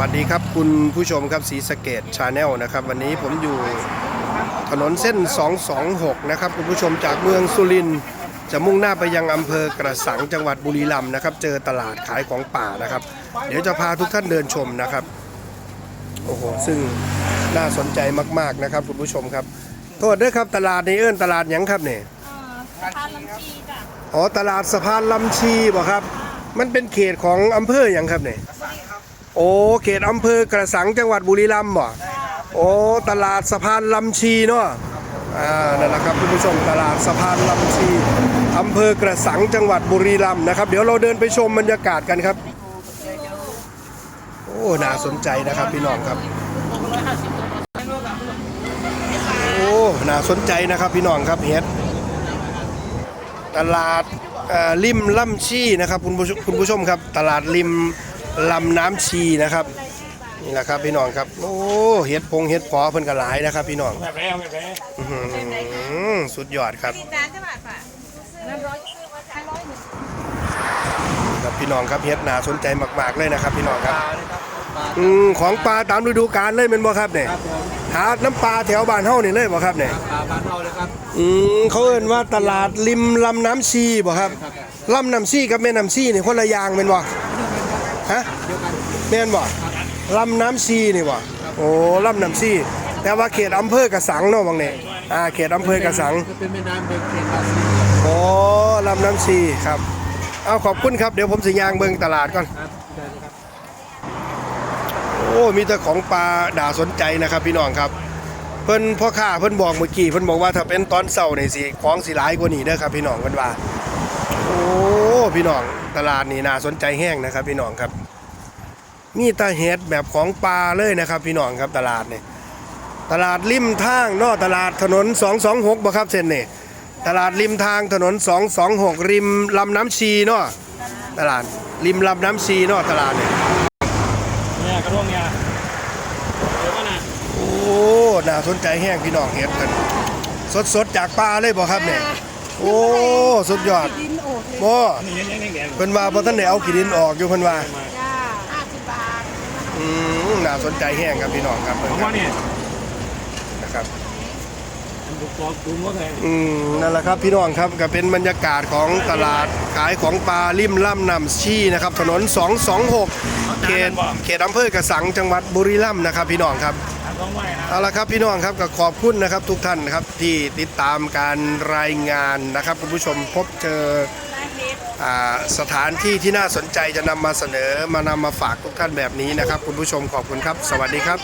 วัสดีครับคุณผู้ชมครับสีสะเกตชาแนลนะครับ วันนี้ผมอยู่ถนนเส้น 226 นะครับ คุณผู้ชมจากเมืองสุรินทร์จะมุ่งหน้าไปยังอำเภอกระสังจังหวัดบุรีรัมย์นะครับ เจอตลาดขายของป่านะครับ เดี๋ยวจะพาทุกท่านเดินชมนะครับโอ้โหซึ่งน่าสนใจมากๆนะครับ คุณผู้ชมครับ โทษด้วยครับตลาดนี้เอิ้นตลาดหยังครับเนี่ยสะพานลำชีจ้ะอ๋อตลาดสะพานลำชีบ่ครับ มันเป็นเขตของอำเภออย่างครับเนี่ยโอ้เขตอำเภอกระสังจังหวัดบุรีรัมย์บ่โอ้ตลาดสะพานลำชีเนาะอ่านั่นแหละครับคุณผู้ชมตลาดสะพานลำชีอำเภอกระสังจังหวัดบุรีรัมย์นะครับ เดี๋ยวเราเดินไปชมบรรยากาศกันครับ โอ้น่าสนใจนะครับพี่น้องครับ โอ้น่าสนใจนะครับพี่น้องครับเฮ็ดตลาดเอ่อริมลำชีนะครับคุณผู้ชมคุณผู้ชมครับ ตลาดริม ลำน้ำชีนะครับนี่แหละครับพี่น้องครับโอ้เฮ็ดพงเฮ็ดพอเพิ่นก็หลายนะครับ พี่น้องไม่แพ้ไม่แพ้อื้อหือสุดยอดครับ จานจะบาทป่ะน้ำร้อยซื้อมาขายร้อยหนึ่งครับพี่น้องครับเฮ็ดน่าสนใจมากๆเลยนะครับ พี่น้องครับอืมของปลาตามฤดูกาลเลยแมันบ่ครับเนี่ยครับผมหาน้ำปลาแถวบ้านเฮานี่เลยบ่ครับเนี่ยปลาบ้านเราเลยครับ อืมเขาเอิ้นว่าตลาดริมลำน้ำชีบ่ครับลำน้ำชีกับแม่น้ำชีนี่คนละอย่างแม่นบ่ ฮะเดียวกันแม่นบ่ลำน้ำชีนี่บ่โอ้ลำน้ำชีแต่ว่าเขตอำเภอกระสังเนาะบางเนี่ยอ่าเขตอำเภอกระสังจะเป็นแม่น้ำเป็นเขตภาษีโอ้ลำน้ำชีครับเอาขอบคุณครับเดี๋ยวผมสิย่างเบิ่งตลาดก่อนครับเดินครับโอ้มีแต่ของปลาด่าสนใจนะครับพี่น้องครับเพิ่นพ่อค้าเพิ่นบอกเมื่อกี้เพิ่นบอกว่าถ้าเป็นตอนเช้านี่สิของสิหลายกว่านี้เด้อครับพี่น้องเพิ่นว่าโอ้ พี่น้องตลาดนี่น่าสนใจแห้งนะครับ พี่น้องครับมีแตาเห็ดแบบของปลาเลยนะครับ พี่น้องครับตลาดนี่ตลาดริมทางเนอกตลาดถนน 226บ่ครับเส้นนี่ตลาดริมทางถนน 226 ริมลำน้ำชีเนาะตลาดริมลำน้ำชีเนาะตลาดนี่เนี่ยกระทงเนี่ยเดี๋ยวก็นะโอ้น่าสนใจแห้งพี่น้องเห็ดกันสดๆจากปลาเลยบ่ครับเนี่ย โอ้สุดยอดดินโอกเลยบ่นี่ยังยังยังแดงเพิ่นว่าบ่ทันได้เอาขี้ดินออกอยู่เพิ่นว่าจ้าห้าสิบบาทอืมน่าสนใจแห้งครับพี่น้องครับเพิ่นผมครัว่าบเนี่ยนะครับบุกบอกตุ้มก็เลยอืมนั่นแหละครับพี่น้องครับก็เป็นบรรยากาศของตลาดขายของปลาริมล่ำน้ำชีนะครับ ถนน 226 เขตเขตอำเภอกระสังจังหวัดบุรีรัมย์นะครับ พี่น้องครับต้องไหวนะ เอาละครับพี่น้องครับก็ขอบคุณนะครับทุกท่านนะครับที่ติดตามการรายงานนะครับคุณผู้ชมพบเจอสถานที่ที่น่าสนใจจะนำมาเสนอมานำมาฝากทุกท่านแบบนี้นะครับ คุณผู้ชมขอบคุณครับ สวัสดีครับ